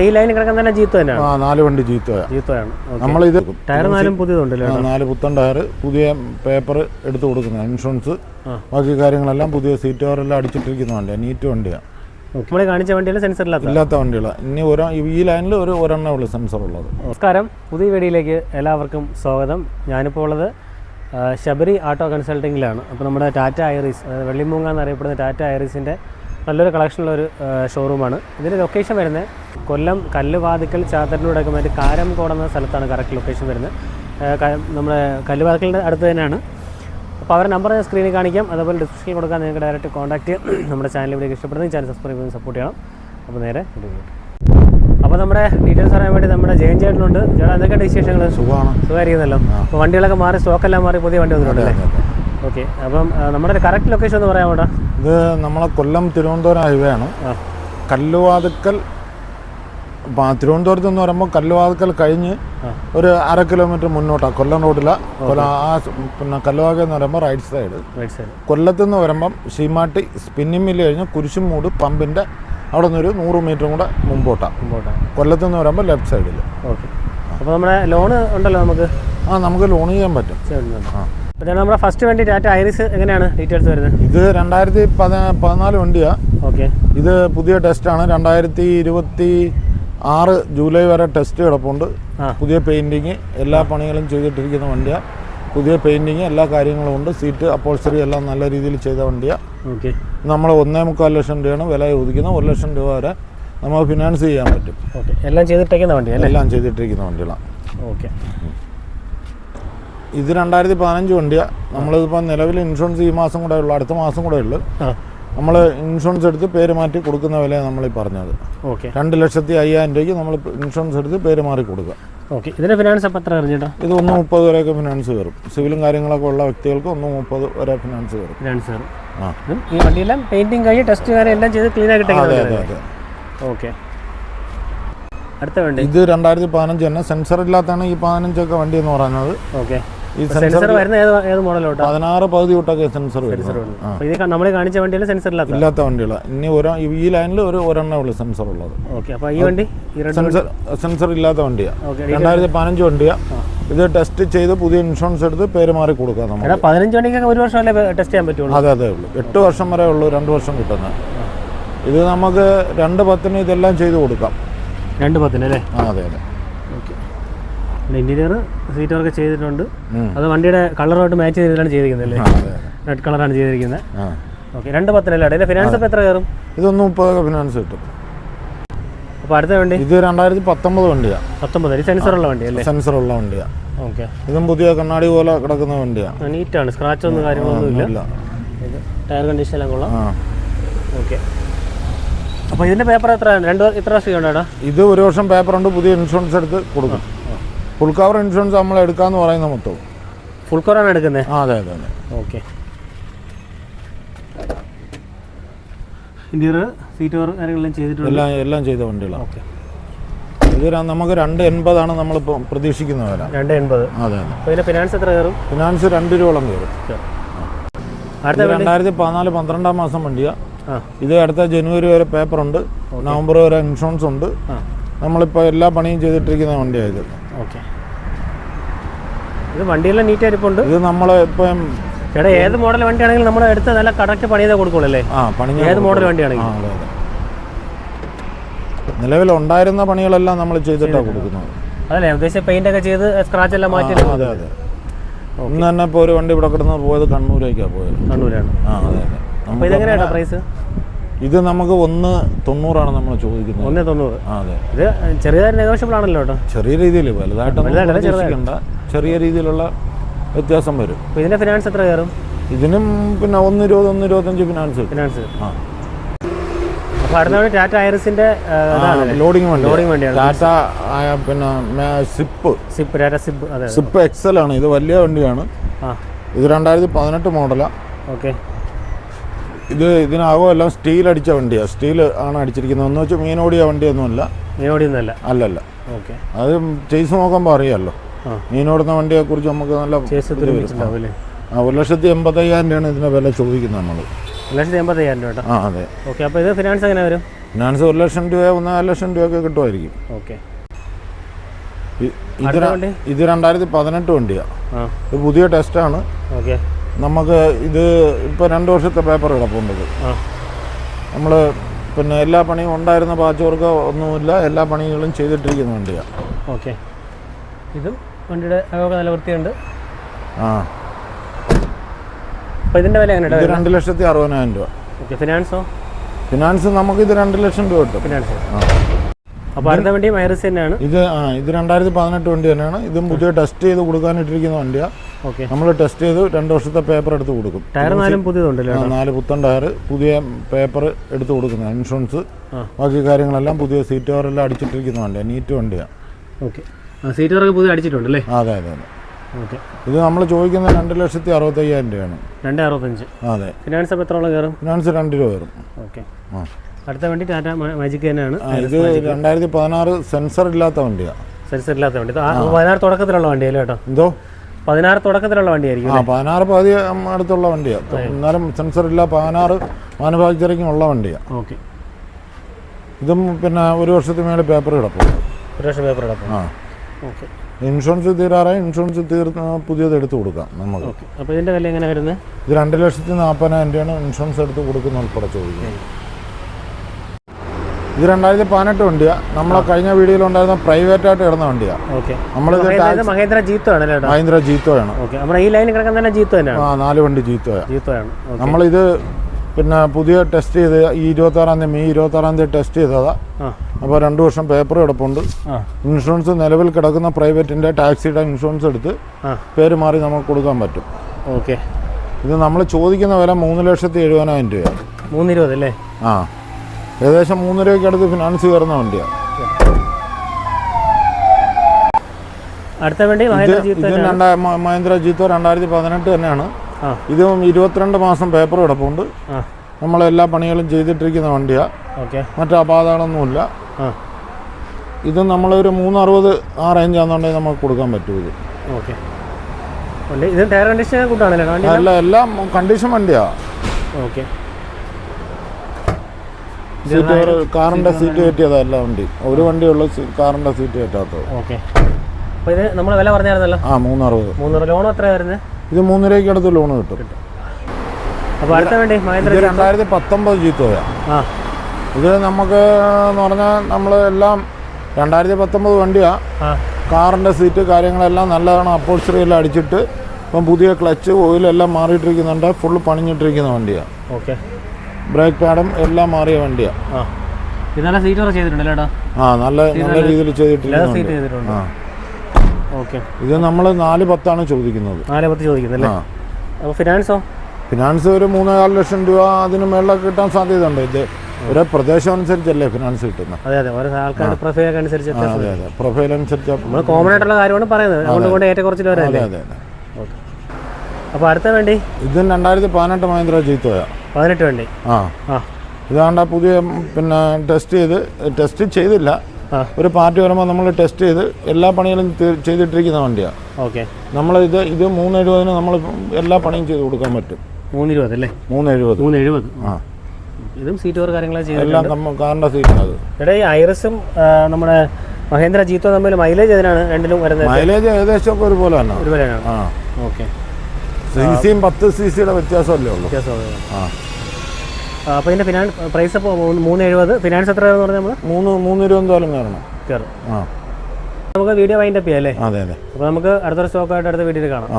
ഈ ലൈനിൽ കിടക്കുന്ന തന്നെ ജീത്ത് തന്നെയാണ്. ആ നാല് വണ്ടി ജീത്തോയാ ജീത്തോയാണ് നമ്മളിത് ടയർ നാലും പുതിയതുണ്ടല്ലോ നാല് പുത്തൻ ടയർ പുതിയ പേപ്പർ എടുത്തു കൊടുക്കുന്നത് ഇൻഷുറൻസ് ബാക്കി കാര്യങ്ങളെല്ലാം പുതിയ സീറ്റ് കവറെല്ലാം അടിച്ചിട്ടിരിക്കുന്ന വണ്ടിയാണ് നീറ്റ് വണ്ടിയാണ് നമ്മൾ കാണിച്ച വണ്ടിയിൽ സെൻസർ ഇല്ലാത്ത വണ്ടികളാണ് ഇനി ഒരു ഈ ലൈനിൽ ഒരു ഒരെണ്ണേ ഉള്ളൂ സെൻസർ ഉള്ളത്. നമസ്കാരം. പുതിയ വീഡിയോയിലേക്ക് എല്ലാവർക്കും സ്വാഗതം. ഞാനിപ്പോൾ ഉള്ളത് ശബരി ആട്ടോ കൺസൾട്ടിങ്ങിലാണ് അപ്പോൾ നമ്മുടെ ടാറ്റ ഐറിസ് വെള്ളിമൂങ്ങ എന്നറിയപ്പെടുന്ന ടാറ്റ ഐറിസിന്റെ നല്ലൊരു കളക്ഷനുള്ള ഒരു ഷോറൂമാണ് ഇതിന്റെ ലൊക്കേഷൻ വരുന്നത് കൊല്ലം കല്ലുവാതിക്കൽ ചാത്തന്നൂടൊക്കെ മറ്റേ കാരംകോട് എന്ന സ്ഥലത്താണ് കറക്റ്റ് ലൊക്കേഷൻ വരുന്നത്. നമ്മുടെ കല്ലുവാതിക്കലിന്റെ അടുത്ത് തന്നെയാണ്. അപ്പോൾ അവരുടെ നമ്പർ ഞാൻ സ്ക്രീനിൽ കാണിക്കാം. അതുപോലെ ഡിസ്ക്രിപ്ഷൻ കൊടുക്കാൻ നിങ്ങൾക്ക് ഡയറക്റ്റ് കോൺടാക്ട് ചെയ്യാം. നമ്മുടെ ചാനൽ ഇവിടെ ഇഷ്ടപ്പെടുന്ന ചാനൽ സബ്സ്ക്രൈബ് ചെയ്ത് സപ്പോർട്ട് ചെയ്യണം. അപ്പോൾ നേരെ അപ്പോൾ നമ്മുടെ ഡീറ്റെയിൽസ് അറിയാൻ വേണ്ടി നമ്മുടെ ജയൻ ചേട്ടനുണ്ട്. ചേട്ടാ എന്തൊക്കെയാണ് വിശേഷങ്ങൾ സുഖമാണ്. സുഖമായിരിക്കുന്നല്ലോ. അപ്പോൾ വണ്ടികളൊക്കെ മാറി സ്റ്റോക്കെല്ലാം മാറി പുതിയ വണ്ടി വന്നിട്ടുണ്ടല്ലേ ഓക്കെ അപ്പം നമ്മുടെ കറക്റ്റ് ലൊക്കേഷൻ ഒന്ന് പറയാം കേട്ടോ ഇത് നമ്മളെ കൊല്ലം തിരുവനന്തപുരം ഹൈവേ ആണ്. കല്ലുവാതുക്കൽ തിരുവനന്തപുരത്ത് എന്ന് പറയുമ്പോൾ കല്ലുവാതുക്കൽ കഴിഞ്ഞ് ഒരു അര കിലോമീറ്റർ മുന്നോട്ടാണ് കൊല്ലം റോഡിലാണ് കൊല്ലം ആ പിന്നെ കല്ലുവാക എന്ന് പറയുമ്പോൾ റൈറ്റ് സൈഡ് റൈറ്റ് സൈഡ് കൊല്ലത്ത് നിന്ന് വരുമ്പം ശീമാട്ടി സ്പിന്നിങ് മില്ല് കഴിഞ്ഞ് കുരിശുമൂട് പമ്പിന്റെ അവിടെ നിന്നൊരു നൂറ് മീറ്റർ കൂടെ മുമ്പോട്ടാണ് മുമ്പോട്ടാണ് കൊല്ലത്ത് നിന്ന് വരുമ്പോൾ ലെഫ്റ്റ് സൈഡിൽ ഓക്കെ അപ്പോൾ നമ്മുടെ ലോണ് ഉണ്ടല്ലോ നമുക്ക്? ആ നമുക്ക് ലോൺ ചെയ്യാൻ പറ്റും. ആ. അപ്പോൾ നമ്മുടെ ഫസ്റ്റ് വണ്ടി ടാറ്റ ഐറിസ് എങ്ങനെയാണ് ഡീറ്റെയിൽസ് വരുന്നത്? ഇത് രണ്ടായിരത്തി പതി പതിനാല് വണ്ടിയാണ് ഓക്കെ ഇത് പുതിയ ടെസ്റ്റാണ് രണ്ടായിരത്തി ഇരുപത്തി ആറ് ജൂലൈ വരെ ടെസ്റ്റ് കിടപ്പുണ്ട്. പുതിയ പെയിന്റിങ് എല്ലാ പണികളും ചെയ്തിട്ടിരിക്കുന്ന വണ്ടിയാണ് പുതിയ പെയിന്റിങ് എല്ലാ കാര്യങ്ങളും ഉണ്ട്. സീറ്റ് അപ്പോൾസറി എല്ലാം നല്ല രീതിയിൽ ചെയ്ത വണ്ടിയാണ് ഓക്കെ നമ്മൾ ഒന്നേ മുക്കാൽ ലക്ഷം രൂപയാണ് വില ചോദിക്കുന്നത് ഒരു ലക്ഷം രൂപ വരെ നമുക്ക് ഫിനാൻസ് ചെയ്യാൻ പറ്റും. ഓക്കെ എല്ലാം ചെയ്തിട്ടേക്കുന്ന വണ്ടിയാണ് എല്ലാം ചെയ്തിട്ടിരിക്കുന്ന വണ്ടികളാണ് ഓക്കെ ഇത് രണ്ടായിരത്തി പതിനഞ്ച് വണ്ടിയാണ് നമ്മളിതിപ്പോൾ നിലവിൽ ഇൻഷുറൻസ് ഈ മാസം കൂടെ ഉള്ളു അടുത്ത മാസം കൂടെ ഉള്ളു. നമ്മൾ ഇൻഷുറൻസ് എടുത്ത് പേര് മാറ്റി കൊടുക്കുന്ന വിലയാണ് നമ്മൾ ഈ പറഞ്ഞത്. ഓക്കെ. രണ്ട് ലക്ഷത്തി അയ്യായിരം രൂപയ്ക്ക് നമ്മൾ ഇൻഷുറൻസ് എടുത്ത് പേര് മാറി കൊടുക്കുക. ഓക്കെ. ഇതിന്റെ ഫിനാൻസ് എത്ര അറിഞ്ഞിട്ടോ ഇത് ഒന്ന് മുപ്പത് വരെയൊക്കെ ഫിനാൻസ് കയറും. സിവിലും കാര്യങ്ങളൊക്കെ ഉള്ള വ്യക്തികൾക്ക് ഒന്ന് മുപ്പത് വരെ ഫിനാൻസ് കയറും. ഫിനാൻസ് കയറും. ആ. ഈ വണ്ടിയെല്ലാം പെയിന്റിങ് കഴിഞ്ഞ് ടെസ്റ്റ് കാര്യം എല്ലാം ചെയ്ത് ക്ലീൻ അതെ അതെ ആക്കിയിട്ടേക്കുന്ന അതെ ഓക്കെ. അടുത്ത വണ്ടി. ഇത് രണ്ടായിരത്തി പതിനഞ്ച് തന്നെ. സെൻസർ ഇല്ലാത്തതാണ് ഈ പതിനഞ്ചൊക്കെ വണ്ടി എന്ന് പറയുന്നത്. ഓക്കെ. ഈ സെൻസർ വരുന്ന ഏത് ഏത് മോഡലോട്ടാ പതിനാറ് പകുതി തൊട്ടൊക്കെ സെൻസർ ഇത് നമ്മൾ കാണിച്ച വണ്ടിയിൽ സെൻസർ ഇല്ലാത്ത ഇല്ലാത്ത വണ്ടികളാണ് ഇനി ഒരു ഈ ലൈനിൽ ഒരു ഒരെണ്ണേ ഉള്ളൂ സെൻസർ ഉള്ളത്. ഓക്കെ അപ്പോൾ ഈ വണ്ടി? സെൻസർ സെൻസർ ഇല്ലാത്ത വണ്ടിയാണ് രണ്ടായിരത്തി പതിനഞ്ച് വണ്ടിയാണ് ഇത് ടെസ്റ്റ് ചെയ്ത് പുതിയ ഇൻഷുറൻസ് എടുത്ത് പേര് മാറി കൊടുക്കുക നമ്മൾ പതിനഞ്ച് വണ്ടിക്കൊക്കെ ഒരു വർഷമല്ലേ ടെസ്റ്റ് ചെയ്യാൻ പറ്റുള്ളൂ? അതെ അതെ ഉള്ളൂ. എട്ട് വർഷം വരെ ഉള്ളൂ രണ്ട് വർഷം കിട്ടുന്നത്. ഇത് നമുക്ക് രണ്ട് പത്തിന് ഇതെല്ലാം ചെയ്ത് കൊടുക്കാം. രണ്ട് പത്തിന് അല്ലേ? അതെ അതെ. ഇന്റീരിയർ സീറ്റ് വർക്ക് ചെയ്തിട്ടുണ്ട്. അത് വണ്ടിയുടെ കളറുമായിട്ട് മാച്ച് ചെയ്തിട്ടാണ് ചെയ്തിരിക്കുന്നത് അല്ലേ? റെഡ് കളറാണ് ചെയ്തിരിക്കുന്നത്. ഓക്കെ രണ്ട് പത്തിനല്ലേ ഇടയിൽ ഫിനാൻസ് അപ്പോൾ എത്ര കയറും? ഇതൊന്ന് മുപ്പത് ഫിനാൻസ് കിട്ടും. അപ്പോൾ അടുത്ത വണ്ടി? ഇത് രണ്ടായിരത്തി പത്തൊമ്പത്. വണ്ടിയാണ് പത്തൊമ്പത് ഈ ഉള്ള വണ്ടി അല്ലേ സെൻസർ ഉള്ള വണ്ടിയാണ് ഓക്കെ ഇതും പുതിയ കണ്ണാടി പോലെ കിടക്കുന്ന വണ്ടിയാണ് നീറ്റാണ് സ്ക്രാച്ച് ഒന്നും കാര്യങ്ങളൊന്നും ഇല്ല ടയർ കണ്ടീഷൻ എല്ലാം കൊള്ളാം. ഓക്കെ അപ്പോൾ ഇതിന്റെ പേപ്പർ എത്ര രണ്ട് ഇത്ര വർഷം ഉണ്ടോ ഇത് ഒരു വർഷം പേപ്പർ ഉണ്ട് പുതിയ ഇൻഷുറൻസ് എടുത്ത് കൊടുക്കും. ഫുൾ കവർ ഇൻഷുറൻസ് നമ്മൾ എടുക്കാന്ന് പറയുന്ന മൊത്തം. ഫുൾ കവറാണ് എടുക്കുന്നത് ആ അതെ അതെ അതെ. ഓക്കെ ഇന്റീരിയർ സീറ്റ് കവർ കാര്യങ്ങളെല്ലാം ചെയ്തിട്ടുണ്ട്? എല്ലാം എല്ലാം ചെയ്ത വണ്ടികളാണ് ഓക്കെ ഇത് നമുക്ക് രണ്ട് എൺപതാണ് നമ്മൾ പ്രതീക്ഷിക്കുന്ന വില. രണ്ട് എൺപത്. അതെ അതെ. ഫിനാൻസ് എത്ര കയറും? ഫിനാൻസ് രണ്ട് രൂപയോളം കയറും രണ്ടായിരത്തി പതിനാല് പന്ത്രണ്ടാം മാസം വണ്ടിയാണ് ഇത് അടുത്ത ജനുവരി വരെ പേപ്പർ ഉണ്ട് നവംബർ വരെ ഇൻഷുറൻസ് ഉണ്ട്. നമ്മളിപ്പോ നമ്മളിപ്പോൾ എല്ലാ പണിയും ചെയ്തിട്ടിരിക്കുന്ന വണ്ടിയായിരുന്നു ഇത്. ഓക്കെ ഇത് വണ്ടിയെല്ലാം നീറ്റ് ആയിരിപ്പുണ്ട് ഇത് നമ്മൾ ഇപ്പം ചേട്ടാ ഏത് മോഡൽ വണ്ടിയാണെങ്കിലും നമ്മൾ എടുത്ത് നല്ല കറക്റ്റ് പണി ആ പണി ഏത് മോഡൽ വണ്ടിയാണെങ്കിലും. ഉണ്ടായിരുന്ന പണികളെല്ലാം നമ്മൾ ചെയ്തിട്ടാണ് കൊടുക്കുന്നത്. അതല്ലേ ഉദ്ദേശിച്ച പെയിന്റ് ഒക്കെ ചെയ്ത് സ്ക്രാച്ച് എല്ലാം മാറ്റി അതെ അതെ. ഇന്ന് തന്നെ ഇപ്പോൾ ഒരു വണ്ടി ഇവിടെ കിടന്ന് പോയത് കണ്ണൂരേക്കാണ് പോയത്. കണ്ണൂരാണ്. ആ അതെ അതെ. അപ്പോൾ ഇതെങ്ങനെയാണ് പ്രൈസ് ഇത് നമുക്ക് ഒന്ന് തൊണ്ണൂറാണ് നമ്മൾ ചോദിക്കുന്നത്. ഒന്ന് തൊണ്ണൂറ്. അതെ. ഇത് ചെറിയ നെഗോഷ്യബിൾ ആണല്ലോ കേട്ടോ. ചെറിയ രീതിയിൽ വലുതായിട്ടൊന്നും ചെറിയ രീതിയിലുള്ള വ്യത്യാസം വരും. ഇതിന്റെ ഫിനാൻസ് എത്ര കയറും? ഇതിനും പിന്നെ ഒന്ന് ഇരുപത് ഒന്ന് ഇരുപത്തഞ്ച് ഫിനാൻസ് ഫിനാൻസ്. ആ. ടാറ്റ ലോഡിംഗ് വണ്ടി ലോഡിംഗ് വണ്ടിയാണ്. ടാറ്റ പിന്നെ സിപ്പ്. സിപ്പ് ടാറ്റ സിപ്പ് അതെ അതെ. സിപ്പ് എക്സൽ ആണ്. ഇത് വലിയ വണ്ടിയാണ്. ഇത് രണ്ടായിരത്തി പതിനെട്ട് മോഡലാണ് ഓക്കെ. ഇത് ഇതിനാകോ എല്ലാം സ്റ്റീൽ അടിച്ച വണ്ടിയാണ് സ്റ്റീൽ ആണ് അടിച്ചിരിക്കുന്നത്. എന്ന് വെച്ചാൽ മീനോടിയ വണ്ടിയൊന്നുമല്ല. മീനോടിയൊന്നുമല്ല. അല്ലല്ല. ഓക്കെ. അത് ചെയ്സ് നോക്കുമ്പോൾ അറിയാമല്ലോ മീനോടുന്ന വണ്ടിയെ കുറിച്ച് നമുക്ക് നല്ല ആ ഒരു ലക്ഷത്തി എൺപത്തയ്യായിരം രൂപയാണ് ഇതിന്റെ വില ചോദിക്കുന്നത് നമ്മൾ ലക്ഷത്തി എൺപത്തയ്യായിരം രൂപ ആ അതെ. ഓക്കെ അപ്പോൾ ഇത് ഫിനാൻസ് എങ്ങനെ വരും? ഫിനാൻസ് ഒരു ലക്ഷം രൂപ ഒന്നര ലക്ഷം രൂപയൊക്കെ കിട്ടുമായിരിക്കും. ഓക്കെ. ഇത്? ഇത് രണ്ടായിരത്തി പതിനെട്ട് വണ്ടിയാണ് ഇത് പുതിയ ടെസ്റ്റാണ് ഓക്കെ. നമുക്ക് ഇത് ഇപ്പോൾ രണ്ട് വർഷത്തെ പേപ്പർ കിടപ്പുണ്ട് ഇത് ആ. നമ്മൾ പിന്നെ എല്ലാ പണിയും ഉണ്ടായിരുന്ന പാച്ച് വർക്ക് ഒന്നുമില്ല എല്ലാ പണികളും ചെയ്തിട്ടിരിക്കുന്ന വണ്ടിയാണ് ഓക്കെ. ഇതും വണ്ടിയുടെ അകമൊക്കെ നല്ല വൃത്തിയുണ്ട്. ആ. അപ്പോൾ ഇതിന്റെ വില എങ്ങനെ രണ്ട് ലക്ഷത്തി അറുപതിനായിരം രൂപ. ഓക്കെ ഫിനാൻസോ ഫിനാൻസ് നമുക്കിത് രണ്ട് ലക്ഷം രൂപ കിട്ടും. ഫിനാൻസ് ആ. അപ്പോൾ അടുത്ത വണ്ടി മൈറസ് തന്നെയാണ്. ഇത് ആ ഇത് രണ്ടായിരത്തി പതിനെട്ട് വണ്ടി തന്നെയാണ്. ഇതും പുതിയ ടെസ്റ്റ് ചെയ്ത് കൊടുക്കാനിട്ടിരിക്കുന്ന വണ്ടിയാണ് ഓക്കെ. നമ്മൾ ടെസ്റ്റ് ചെയ്ത് രണ്ട് വർഷത്തെ പേപ്പർ എടുത്ത് കൊടുക്കും. ടയർ നാലും പുതിയതുണ്ടല്ലോ നാല് പുത്തൻ ടയർ പുതിയ പേപ്പർ എടുത്ത് കൊടുക്കുന്നത്. ഇൻഷുറൻസ് ബാക്കി കാര്യങ്ങളെല്ലാം പുതിയ സീറ്റ് കവറെല്ലാം അടിച്ചിട്ടിരിക്കുന്ന വണ്ടിയാണ് നീറ്റ് വണ്ടിയാണ് ഓക്കെ. സീറ്റ് വർക്ക് പുതിയ അടിച്ചിട്ടുണ്ടല്ലേ? അതെ അതെ അതെ. ഓക്കെ. ഇത് നമ്മൾ ചോദിക്കുന്നത് രണ്ട് ലക്ഷത്തി അറുപത്തയ്യായിരം രൂപയാണ്. രണ്ട് അറുപത്തഞ്ച്. അതെ. ഫിനാൻസ് അപ്പോൾ എത്രയോളം കയറും? ഫിനാൻസ് രണ്ട് രൂപ വരും ഓക്കെ. ആ. അടുത്ത വണ്ടി ടാറ്റ മാജിക് തന്നെയാണ്. ഇത് രണ്ടായിരത്തി പതിനാറ് സെൻസർ ഇല്ലാത്ത വണ്ടിയാ. സെൻസർ ഇല്ലാത്ത വണ്ടി. പതിനാറ് തുടക്കത്തിലുള്ള വണ്ടിയല്ലേ കേട്ടോ? എന്തോ? പതിനാറ് തുടക്കത്തിലുള്ള വണ്ടിയായിരിക്കും ആ പതിനാറ് പകുതി അടുത്തുള്ള വണ്ടിയാണ് എന്നാലും സെൻസർ ഇല്ല പതിനാറ് മാനുഫാക്ചറിങ് ഉള്ള വണ്ടിയാണ് ഓക്കെ. ഇതും പിന്നെ ഒരു വർഷത്തിന് മേലെ പേപ്പർ കിടക്കും ഒരു വർഷം പേപ്പർ കിടക്കും ആ. ഓക്കെ. ഇൻഷുറൻസ് തീരാറായി ഇൻഷുറൻസ് തീർന്ന് പുതിയത് എടുത്തു കൊടുക്കാം നമുക്ക്. അപ്പോൾ ഇതിന്റെ വില എങ്ങനെ വരുന്നത്? ഇത് രണ്ട് ലക്ഷത്തി നാൽപ്പതിനായിരം രൂപയാണ് ഇൻഷുറൻസ് എടുത്ത് കൊടുക്കുന്ന ഉൾപ്പെടെ ചോദിക്കുന്നത്. ഇത് രണ്ടായിരത്തി പതിനെട്ട് വണ്ടിയാണ് നമ്മളെ കഴിഞ്ഞ വീഡിയോയിൽ ഉണ്ടായിരുന്ന പ്രൈവറ്റ് ആയിട്ട് കിടന്ന വണ്ടിയാണ് ഓക്കെ. നമ്മളിത് ഇത് മഹേന്ദ്ര ജീത്തോ ആണ് മഹേന്ദ്ര ജീത്തോ ആണ് ഓക്കെ. നമ്മുടെ ഈ ലൈനിൽ കിടക്കുന്ന തന്നെ ജീത്തോ തന്നെയാണ്? ആ നാല് വണ്ടി ജീത്തോ ആണ് നമ്മളിത് പിന്നെ പുതിയ ടെസ്റ്റ് ചെയ്ത് ഈ ഇരുപത്തി ആറാം തീയതി മെയ് ഇരുപത്തി ആറാം തീയതി ടെസ്റ്റ് ചെയ്തതാ. അപ്പോൾ രണ്ട് വർഷം പേപ്പർ കിടപ്പുണ്ട്. ഇൻഷുറൻസ് നിലവിൽ കിടക്കുന്ന പ്രൈവറ്റിന്റെ ടാക്സിയുടെ ഇൻഷുറൻസ് എടുത്ത് പേര് മാറി നമുക്ക് കൊടുക്കാൻ പറ്റും. ഓക്കെ. ഇത് നമ്മൾ ചോദിക്കുന്ന വില മൂന്ന് ലക്ഷത്തി എഴുപതിനായിരം രൂപയാണ്. മൂന്നിരുപത് അല്ലേ? ആ. ഏകദേശം മൂന്നരയ്ക്ക് അടുത്ത് ഫിനാൻസ് കയറുന്ന വണ്ടിയാണ് അടുത്ത വണ്ടി ഇത് മഹേന്ദ്ര ജീത്തോ രണ്ടാ മ- മഹീന്ദ്ര ജീത്തോ രണ്ടായിരത്തി പതിനെട്ട് തന്നെയാണ് ഇതും ഇരുപത്തിരണ്ട് മാസം പേപ്പർ കിടപ്പുണ്ട്. നമ്മളെല്ലാ പണികളും ചെയ്തിട്ടിരിക്കുന്ന വണ്ടിയാണ് മറ്റു അപാകങ്ങളൊന്നുമില്ല ആ. ഇത് നമ്മളൊരു മൂന്നറുപത് ആ റേഞ്ച് ആണെന്നുണ്ടെങ്കിൽ നമുക്ക് കൊടുക്കാൻ പറ്റും ഇത്. ഓക്കെ. വണ്ടി ഇത് ടയർ കണ്ടീഷൻ കൂട്ടാണല്ലേ? വണ്ടി അല്ല എല്ലാം? കണ്ടീഷൻ വണ്ടിയാണ് ഓക്കെ. സീറ്റ് കാറിന്റെ സീറ്റ് കയറ്റിയതല്ല വണ്ടി. ഒരു വണ്ടിയുള്ള കാറിന്റെ സീറ്റ് കയറ്റാത്തത്. ഓക്കെ. അപ്പോൾ ഇത് നമ്മൾ വില പറഞ്ഞായിരുന്നല്ലോ? ആ മൂന്നറുപത്. മൂന്നര ലോൺ എത്ര വരുന്നത് ഇത് മൂന്ന് രൂപയ്ക്ക് അടുത്ത് ലോൺ കിട്ടും. അപ്പോൾ അടുത്ത വണ്ടി മഹേന്ദ്ര രണ്ടായിരത്തി പത്തൊമ്പത് ജീത്തോയാ. ആ. ഇത് നമുക്ക് എന്ന് പറഞ്ഞാൽ നമ്മൾ എല്ലാം രണ്ടായിരത്തി പത്തൊമ്പത് വണ്ടിയാ. കാറിന്റെ കാറിന്റെ സീറ്റ് കാര്യങ്ങളെല്ലാം നല്ലതാണ്. അപ്പോൾസറി എല്ലാം അടിച്ചിട്ട് ഇപ്പം പുതിയ ക്ലച്ച് ഓയിലെല്ലാം മാറിയിട്ടിരിക്കുന്നുണ്ട്. ഫുള്ള് പണിഞ്ഞിട്ടിരിക്കുന്ന വണ്ടിയാണ് ഓക്കെ. ബ്രേക്ക് പാഡും എല്ലാം മാറിയ വണ്ടിയാണ് ആ. സീറ്റ് വർക്ക് ചെയ്തിട്ടുണ്ട് അല്ലേടാ ആ നല്ല നല്ല രീതിയിൽ സീറ്റ്. ചെയ്തിട്ടുണ്ട്. ആ. ഓക്കെ. ഇത് നമ്മൾ നാല് പത്താണ് ചോദിക്കുന്നത്. നാല് പത്ത് ചോദിക്കുന്നല്ലേ ആ. അപ്പോൾ ഫിനാൻസോ ഫിനാൻസ് ഒരു മൂന്നേകാൽ ലക്ഷം രൂപ അതിന് മേളിലൊക്കെ കിട്ടാൻ സാധ്യത ഉണ്ട് ഇത് ഓരോ പ്രദേശം അനുസരിച്ചല്ലേ ഫിനാൻസ് കിട്ടുന്നത് അതെ അതെ. ഓരോ ആൾക്കാരുടെ പ്രൊഫൈലൊക്കെ അനുസരിച്ച് അതെ അതെ. പ്രൊഫൈൽ അനുസരിച്ച് നമ്മൾ കോമൺ ആയിട്ടുള്ള കാര്യമാണ് പറയുന്നത്. അതുകൊണ്ട് അതെ അതെ അതെ. അപ്പോൾ അടുത്ത വണ്ടി? ഇതും രണ്ടായിരത്തി പതിനെട്ട് മഹീന്ദ്ര ജീത്തോ പതിനെട്ട് വണ്ടി. ആ. ആ. ഇതാണ്ട പുതിയ പിന്നെ ടെസ്റ്റ് ചെയ്ത് ടെസ്റ്റ് ചെയ്തില്ല. ഒരു പാർട്ടി വരുമ്പോൾ നമ്മൾ ടെസ്റ്റ് ചെയ്ത് എല്ലാ പണികളും ചെയ്തിട്ടിരിക്കുന്ന വണ്ടിയാണ് ഓക്കെ. നമ്മൾ ഇത് ഇത് മൂന്ന് എഴുപതിന് നമ്മൾ എല്ലാ പണിയും ചെയ്ത് കൊടുക്കാൻ പറ്റും. മൂന്ന് ഇരുപത് അല്ലേ? മൂന്ന് എഴുപത് മൂന്ന് എഴുപത് ആ. ഇതും സീറ്റ് ഓർ കാര്യങ്ങളാണ് ചെയ്യുന്നത് എല്ലാം നമ്മൾ കാറിന്റെ സീറ്റാണ് എടാ ഈ ഐറസും നമ്മുടെ മഹേന്ദ്ര ജീത്തോ തമ്മിൽ മൈലേജ് ഏതിനാണ് രണ്ടിലും വരുന്നത്? മൈലേജ് ഏകദേശം ഒക്കെ ഒരുപോലെ തന്നെ. ഒരുപോലെ ആ. ഓക്കെ. സി സിയും പത്ത് സി സിയുടെ വ്യത്യാസമല്ലേ ഉള്ളൂ? വ്യത്യാസം ആ. അപ്പോൾ ഇതിന്റെ ഫിനാൻസ് പ്രൈസ് അപ്പോൾ മൂന്ന് എഴുപത്. ഫിനാൻസ് എത്രയാണെന്ന് പറഞ്ഞാൽ നമ്മൾ മൂന്ന് മൂന്ന് രൂപ എന്തായാലും കയറണം. കയറും. ആ. നമുക്ക് വീഡിയോ വൈൻഡപ്പ് ചെയ്യാം അല്ലേ? അതെ അതെ. അപ്പോൾ നമുക്ക് അടുത്തൊരു സ്റ്റോക്കായിട്ട് അടുത്ത വീഡിയോയിൽ കാണാം.